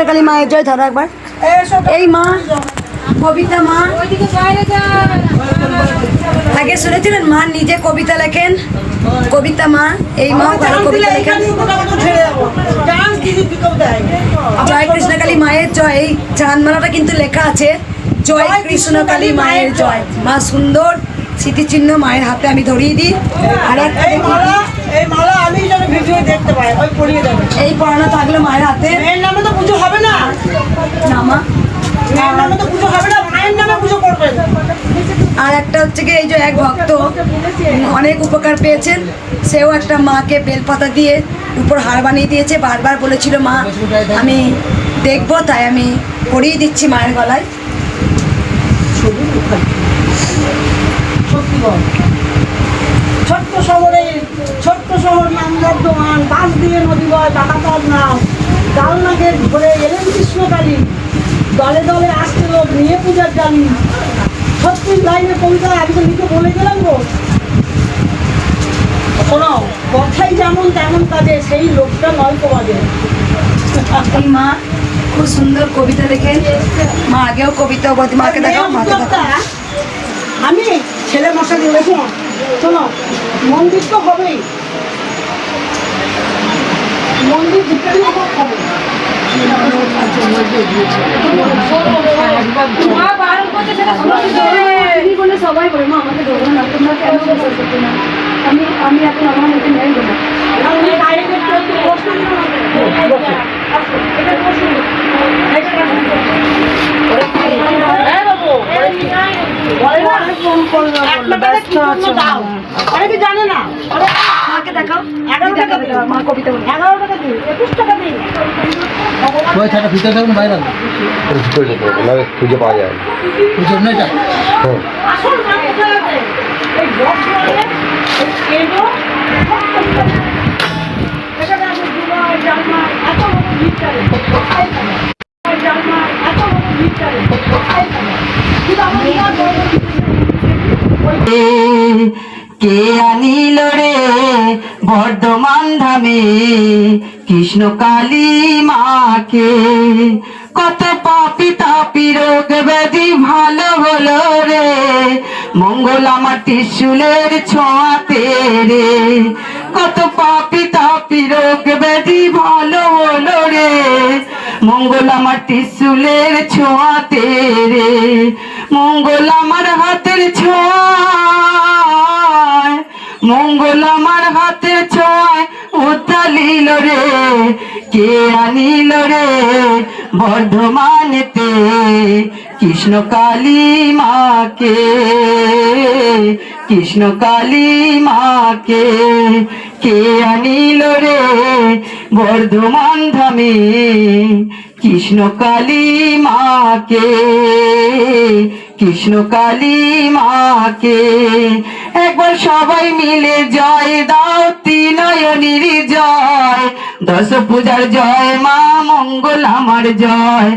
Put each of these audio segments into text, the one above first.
কৃষ্ণকালী মায়ের জয় ধরো একবার। এই মা কবিতা মা। আগে শুনেছিলেন মা নিজে কবিতা লেখেন? কবিতা মা এই মা ভালো কবিতা লেখেন। জয় কৃষ্ণকালী মায়ের জয় এই চাঁদমালাটা কিন্তু লেখা আছে। জয় কৃষ্ণকালী মায়ের জয়। মা সুন্দর স্মৃতিচিহ্ন মায়ের হাতে আমি ধরিয়ে দিই। আর একটা এই পড়ানো থাকল মায়ের হাতে। মেয়ের নামে আর একটা হচ্ছে কি এই যে এক ভক্ত অনেক উপকার পেয়েছেন। সেও একটা মাকে বেলপাতা দিয়ে উপর হার বানিয়ে দিয়েছে। বারবার বলেছিল মা আমি দেখব তাই আমি পরিয়ে দিচ্ছি মায়ের গলায়। ছোট্ট শহরে ছোট্ট শহর নাম বর্ধমান বাস দিয়ে নদী বয় টাকাতার নাম ডালনাগের ধরে এলেন কৃষ্ণকালী। দলে দলে আসছে লোক নিয়ে পূজার জানি। ছত্রিশ লাইনের কবিতা আমি তো লিখে বলে গেলাম গো। শোনো কথাই যেমন তেমন কাজে সেই লোকটা নয় বাজে। এই মা খুব সুন্দর কবিতা লেখেন। মা আগেও কবিতা বলতে মাকে দেখাও মাকে দেখাও। আমি ছেলে মশা দিয়ে দেখো শোনো মন্দির তো হবেই। মন্দির হবে সবাই বলে মা আমাকে ধরবো না তোমরা কেন করতে না আমি আমি এখন আমার নেই বলে। হ্যাঁ জানে না দেখাও টাকা দিই। মা কবিতা বলে। এগারো টাকা দিই একুশ টাকা দিই ওই ছাটা ভিতরে থাকুন বাইরে ভিতরে যেতে খুঁজে পাওয়া যায়। ওই জন্যই এটা আসল নাম কোথায় আছে? এই বক্স মানে এই কেনো? এখানে আমি দুবার জানমা এত বড় ভিড়টারে জানমা এত বড় ভিড়টারে কিন্তু আমার বিরাট বড় কে আনিল রে বর্ধমান ধামে? কৃষ্ণ কালী মাকে। কত পাপি তাপি রোগ ব্যাধি ভালো হলো রে। মঙ্গল আমার ত্রিশুলের ছোঁয়াতে রে। কত পাপি তাপি রোগ ব্যাধি ভালো হলো রে। মঙ্গল আমার ত্রিশুলের ছোঁয়াতে রে। মঙ্গল আমার হাতের ছোঁয়ায় মঙ্গল আমার হাতের ছোঁয়ায় উদ্ধালিল রে। কে আনিল রে বর্ধমানেতে কৃষ্ণ কালী মাকে, কৃষ্ণ কালী মাকে, কে আনিল রে বর্ধমান ধামে? কৃষ্ণ কালী মাকে, কৃষ্ণ কালী মাকে একবার সবাই মিলে জয়, দাও তিনয়নীর জয়। দশ পূজার জয়, মা মঙ্গল আমার জয়।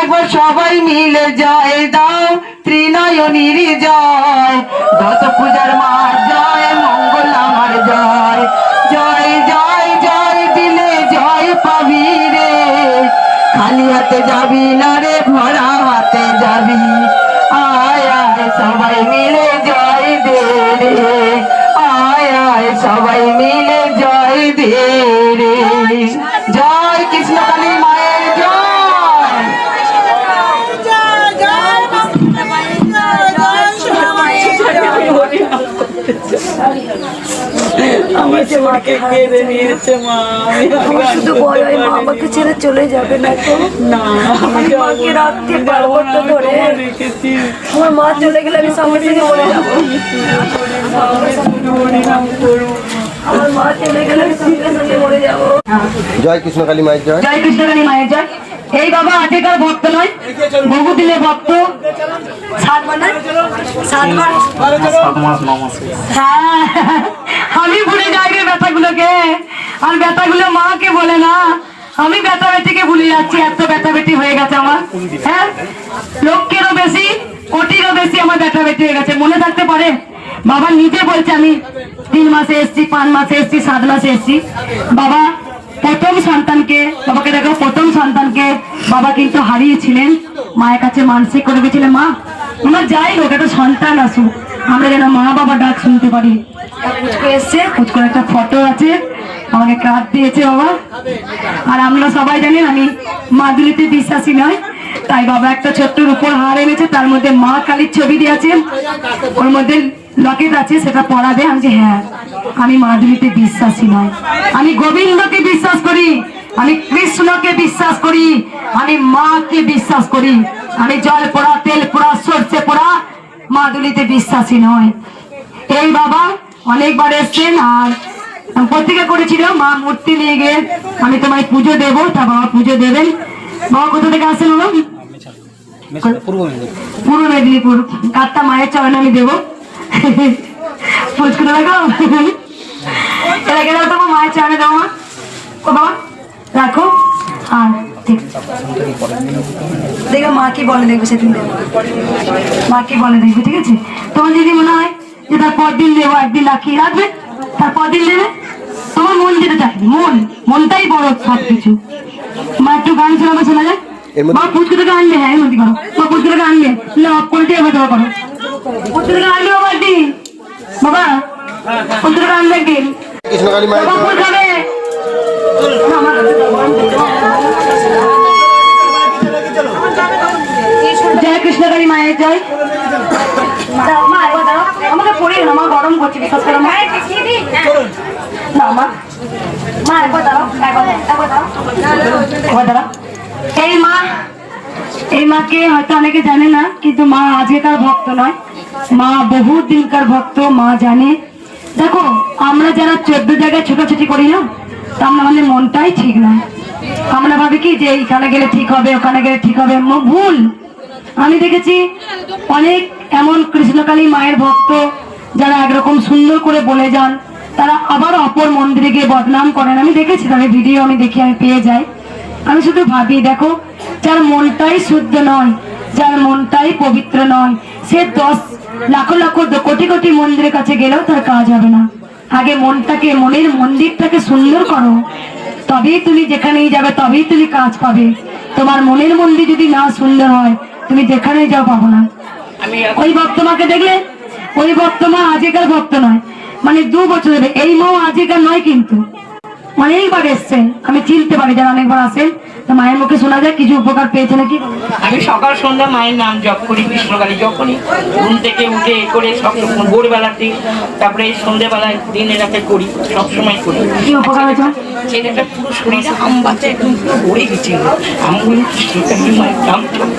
একবার সবাই মিলে জয়, দাও ত্রিনয়নীর জয়। দশ পূজার মা জয়, মঙ্গল আমার জয়। জয় জয় জয়, দিলে জয় পাবি রে। খালি হাতে যাবি না রে, ভরা হাতে যাবি। আয় আয়, সবাই মিলে জয়। আয় আয় সবাই মিলে জয় দে জয় কৃষ্ণ কালী মায়ের জয় আমাকে মাকে কেড়ে নিয়েছে মা। আমার শুধু এই মা আমাকে ছেড়ে চলে যাবে না তো? না আমি মাকে রাখতে পারব তো ধরে। আমার মা চলে গেলে আমি সঙ্গে সঙ্গে মরে যাব। আমার মা চলে গেলে আমি সঙ্গে সঙ্গে মরে যাব। জয় কৃষ্ণকালী মায়ের জয়। জয় কৃষ্ণকালী মায়ের জয়। এই বাবা আগেকার ভক্ত নয় বহুদিনের ভক্ত। সাত বার হ্যাঁ। আমি ভুলে যাই রে ব্যথাগুলোকে। আর ব্যথাগুলো মাকে বলে না। আমি ব্যথা বেটিকে ভুলে যাচ্ছি, এত ব্যথা বেটি হয়ে গেছে আমার। হ্যাঁ? লক্ষ্যেরও বেশি, কোটিরও বেশি আমার ব্যথা বেটি হয়ে গেছে। মনে থাকতে পারে? বাবা নিজে বলছে, আমি তিন মাসে এসছি, পাঁচ মাসে এসছি, সাত মাসে এসছি। বাবা, প্রথম সন্তানকে, বাবাকে দেখো, প্রথম সন্তানকে বাবা কিন্তু হারিয়েছিলেন। মায়ের কাছে মানসিক করে গেছিলেন মা, আমার যাই হোক, একটা সন্তান আসুক। আমরা যেন মা বাবা ডাক শুনতে পারি। একটা ফটো আছে। আমাকে কার্ড দিয়েছে বাবা। আর আমরা সবাই আমি মাদুলিতে বিশ্বাসী নয় তাই বাবা একটা ছোট্ট উপর হার এনেছে, তার মধ্যে মা কালীর ছবি ওর মধ্যে লকেট আছে, সেটা পড়াবে আমি যে হ্যাঁ আমি বিশ্বাসী নয় আমি গোবিন্দকে বিশ্বাস করি, আমি কৃষ্ণকে বিশ্বাস করি, আমি মাকে বিশ্বাস করি। আমি জল পোড়া, তেল পোড়া, সর্ষে পোড়া, মাদুলিতে বিশ্বাসী নয় এই বাবা অনেকবার এসছেন আর প্রত্যেকে করেছিল মা মূর্তি নিয়ে গিয়ে আমি তোমায় পুজো দেবো তা বাবা পুজো দেবেন। বাবা কোথা থেকে আসেন বাবা পূর্ব মেদিনীপুর। কাঠটা মায়ের চরণে আমি দেবো। ফুচকুটা রাখো এটা গেলে তোমার মায়ের চরণে দেবো মা। ও বাবা রাখো। আর ঠিক। দেখো মা কি বলে দেখবে সেদিন? মা কি বলে দেখবে ঠিক আছে? তোমার যদি মনে হয় যে তার পর দিন দেবো একদিন রাখি রাখবে তারপর দিন দেবে তোমার মন যেটা চাইবে মন মনটাই বড় সব কিছু মা একটু গান শোনাবে শোনা যায়? মা পুচকুটাকে আনলে হ্যাঁ মধ্যে করো। মা পুচকুটাকে আনলে না অফ করে দিয়ে এবার করো। পুচকুটাকে আনলে বাবা একদিন। বাবা পুচকুটাকে আনলে একদিন। কৃষ্ণকালী মায়ের জয় কৃষ্ণকালী মায়ের জয় দাও, মা, একবার দাও। পড়িয়ে না মা গরম করছে বিশ্বাস করো মা না মা। মা একবার দাঁড়াও একবার দাঁড়াও, একবার দাঁড়াও। এই মা এই মাকে হয়তো অনেকে জানে না কিন্তু মা ভক্ত নয়। মা বহু দিনকার ভক্ত মা জানে। দেখো আমরা যারা চোদ্দ জায়গায় ছোটাছুটি করি না তা আমাদের মনটাই ঠিক নয় আমরা ভাবি কি যে এখানে গেলে ঠিক হবে ওখানে গেলে ঠিক হবে ভুল। আমি দেখেছি অনেক এমন কৃষ্ণকালী মায়ের ভক্ত যারা একরকম সুন্দর করে বলে যান তারা আবার অপর মন্দিরে গিয়ে বদনাম করেন। আমি দেখেছি তাদের ভিডিও আমি দেখি আমি পেয়ে যাই। আমি শুধু ভাবি দেখো যার মনটাই শুদ্ধ নয় যার মনটাই পবিত্র নয় সে দশ লাখো লাখো কোটি কোটি মন্দিরের কাছে গেলেও তার কাজ হবে না। আগে মনটাকে মনের মন্দিরটাকে সুন্দর করো। তবেই তুমি যেখানেই যাবে তবেই তুমি কাজ পাবে। তোমার মনের মন্দির যদি না সুন্দর হয় তুমি যেখানেই যাও পাবো না। ওই ভক্তমাকে দেখলে ওই ভক্তমা আজিকার ভক্ত নয়। মানে দু বছর ধরে এই মাও আজিকার নয় কিন্তু। অনেকবার এসছেন আমি চিনতে পারি যারা অনেকবার আসেন। মায়ের মুখে শোনা যায় কিছু উপকার পেয়েছে নাকি? আমি সকাল সন্ধ্যা মায়ের নাম জপ করি কৃষ্ণকালী যখনই। ঘুম থেকে উঠে এ করে সব ভোরবেলাতে তারপরে এই সন্ধ্যেবেলায় দিনে রাতে করি সবসময় করি। কি উপকার হয়েছে ছেলেটা পুরো শরীর আম বাচ্চা একদম পুরো ভরে গেছিল আমি কৃষ্ণকালী মায়ের নাম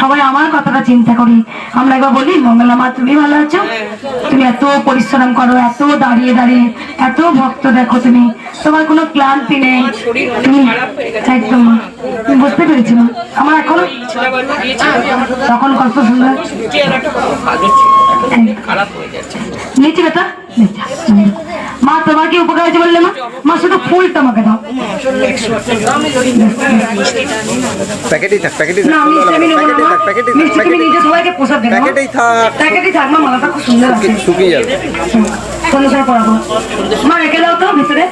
সবাই আমার কথাটা চিন্তা করি। আমরা একবার বলি মঙ্গলা মা তুমি ভালো আছো? তুমি এত পরিশ্রম করো এত দাঁড়িয়ে দাঁড়িয়ে এত ভক্ত দেখো তুমি। তোমার কোনো ক্লান্তি নেই। তুমি একদম মা। তুমি বুঝতে পেরেছি মা আমার এখন তখন কত সুন্দর। হয়ে। নিচে বেটা নিচে। তোমার কি উপকার হয়েছে বললে মা? মা শুধু ফুলটা আমাকে দাও। প্যাকেটেই থাক প্যাকেটেই থাক মিষ্টি আমি নেব না প্যাকেটেই থাক মিষ্টি তুমি নিজে সবাইকে প্রসাদ দেবে প্যাকেটেই থাক। প্যাকেটেই থাক মা মালাটা খুব সুন্দর আছে। শুকিয়ে যাবে। সময় পড়াবো। মা রেখে দাও তো ভিতরে।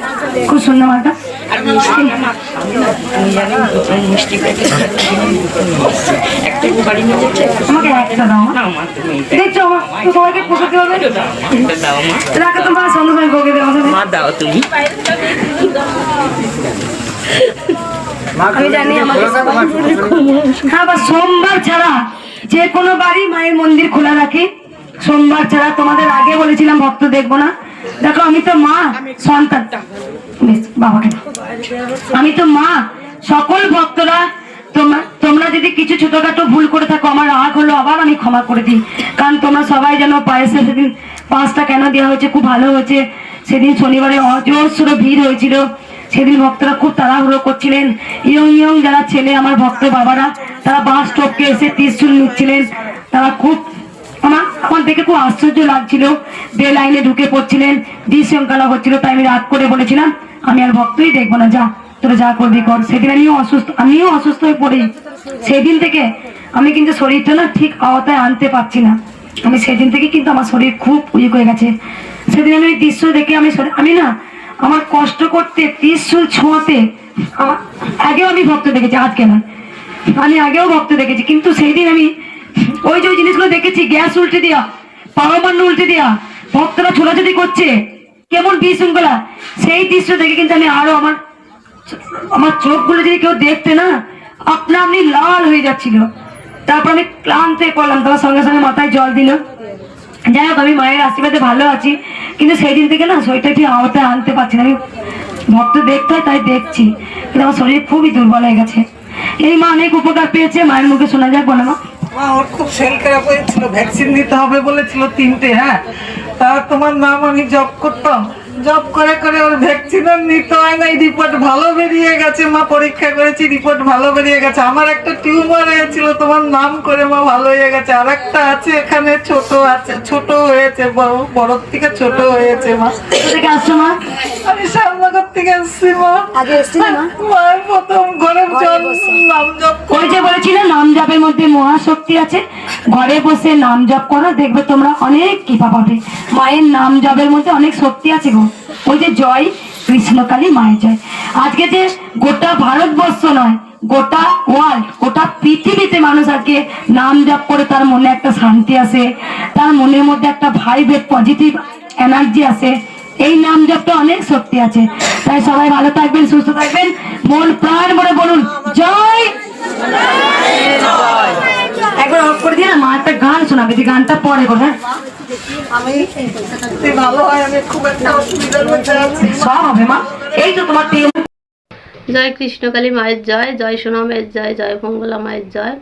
খুব সুন্দর মালটা আমাকে একটা দাও দেখছ মা তো সবাইকে হবে। দাও একটা দাও মা রাখো তো মা সন্ধ্যে সময় ভোগে দেওয়া মা দাও তুমি। আমি জানি হ্যাঁ বা সোমবার ছাড়া যে কোনো বাড়ি মায়ের মন্দির খোলা রাখি। সোমবার ছাড়া তোমাদের আগে বলেছিলাম ভক্ত দেখব না। দেখো, আমি তো মা, সন্তান। আমি তো মা, সকল ভক্তরা, তোমরা যদি কিছু ছোটখাটো ভুল করে থাকো, আমার রাগ হলো, আবার আমি ক্ষমা করে দিই। কারণ তোমরা সবাই যেন পায়েসে সেদিন পাঁচটা কেন দেওয়া হয়েছে, খুব ভালো হয়েছে। সেদিন শনিবারে অজস্র ভিড় হয়েছিল। সেদিন ভক্তরা খুব তাড়াহুড়ো করছিলেন। ইয়ং ইয়ং যারা ছেলে, আমার ভক্ত বাবারা, তারা বাস টপকে এসে ত্রিশুল নিচ্ছিলেন। তারা খুব আমার দেখে খুব আশ্চর্য লাগছিল। বে লাইনে ঢুকে পড়ছিলেন, বিশৃঙ্খলা হচ্ছিল, তাই আমি রাগ করে বলেছিলাম, আমি আর ভক্তই দেখব না, যা, তোরা যা করবি কর। সেদিন আমিও অসুস্থ আমিও অসুস্থ হয়ে পড়ি। সেদিন থেকে আমি কিন্তু শরীরটা না ঠিক আওতায় আনতে পারছি না। আমি সেদিন থেকে কিন্তু আমার শরীর খুব উইক হয়ে গেছে। সেদিন আমি দৃশ্য দেখে আমি আমি না, আমার কষ্ট করতে, ত্রিশুল ছোঁয়াতে আগেও আমি ভক্ত দেখেছি, আজকে না আমি আগেও ভক্ত দেখেছি, কিন্তু সেই দিন আমি ওই যে জিনিসগুলো দেখেছি, গ্যাস উল্টে দেওয়া পারমাণু উল্টে দেওয়া ভক্তরা ছোটাছুটি করছে। কেমন বিশৃঙ্খলা সেই দৃশ্য দেখে কিন্তু আমি আরও আমার আমার চোখগুলো যদি কেউ দেখতে না, আপনা আপনি লাল হয়ে যাচ্ছিল। তারপর আমি ক্লান্ত পড়লাম তোমার সঙ্গে সঙ্গে মাথায় জল দিল। যাই হোক, আমি মায়ের আশীর্বাদে ভালো আছি। কিন্তু সেই দিন থেকে না, শরীরটা ঠিক আওতায় আনতে পারছি না। আমি ভক্ত দেখতে হয়, তাই দেখছি। কিন্তু আমার শরীর খুবই দুর্বল হয়ে গেছে। এই মা অনেক উপকার পেয়েছে, মায়ের মুখে শোনা যাক বলো মা। মা ওর খুব শরীর খারাপ হয়েছিল ভ্যাকসিন দিতে হবে বলেছিল তিনটে হ্যাঁ? তা তোমার নাম আমি জব করতাম। জব করে করে ওর নিতে হয় না রিপোর্ট ভালো বেরিয়ে গেছে মা পরীক্ষা করেছি রিপোর্ট ভালো বেরিয়ে গেছে। আমার একটা টিউমার হয়েছিল তোমার নাম করে মা ভালো হয়ে গেছে। আর একটা আছে এখানে ছোট আছে ছোট হয়েছে বড় থেকে ছোট হয়েছে মা। কোথা থেকে আসছো মা? আমি শ্যামনগর থেকে এসছি মা আগে এসেছিলে মা? মায়ের প্রথম ঘরের জল নাম জপ ওই যে বলেছিল নাম জপের মধ্যে মহাশক্তি আছে। ঘরে বসে নাম জপ করো দেখবে তোমরা অনেক কৃপা পাবে। মায়ের নাম জপের মধ্যে অনেক শক্তি আছে গো। ওই যে জয় কৃষ্ণকালী মায়ের জয়। আজকে যে গোটা ভারতবর্ষ নয় গোটা ওয়ার্ল্ড গোটা পৃথিবীতে মানুষ আজকে নাম জপ করে তার মনে একটা শান্তি আসে তার মনের মধ্যে একটা ভাইবেট পজিটিভ এনার্জি আসে। এই নাম জপটা অনেক শক্তি আছে। তাই সবাই ভালো থাকবেন সুস্থ থাকবেন। মন প্রাণ ভরে বলুন জয়! একবার অফ করে দিয়ে না মা একটা গান শোনাবে যে গানটা পরে করে হ্যাঁ? হয় আছি। সব হবে মা। এই তো তোমার জয় কৃষ্ণকালী মায়ের জয় জয় সোনামের জয় জয় মঙ্গলা মায়ের জয়।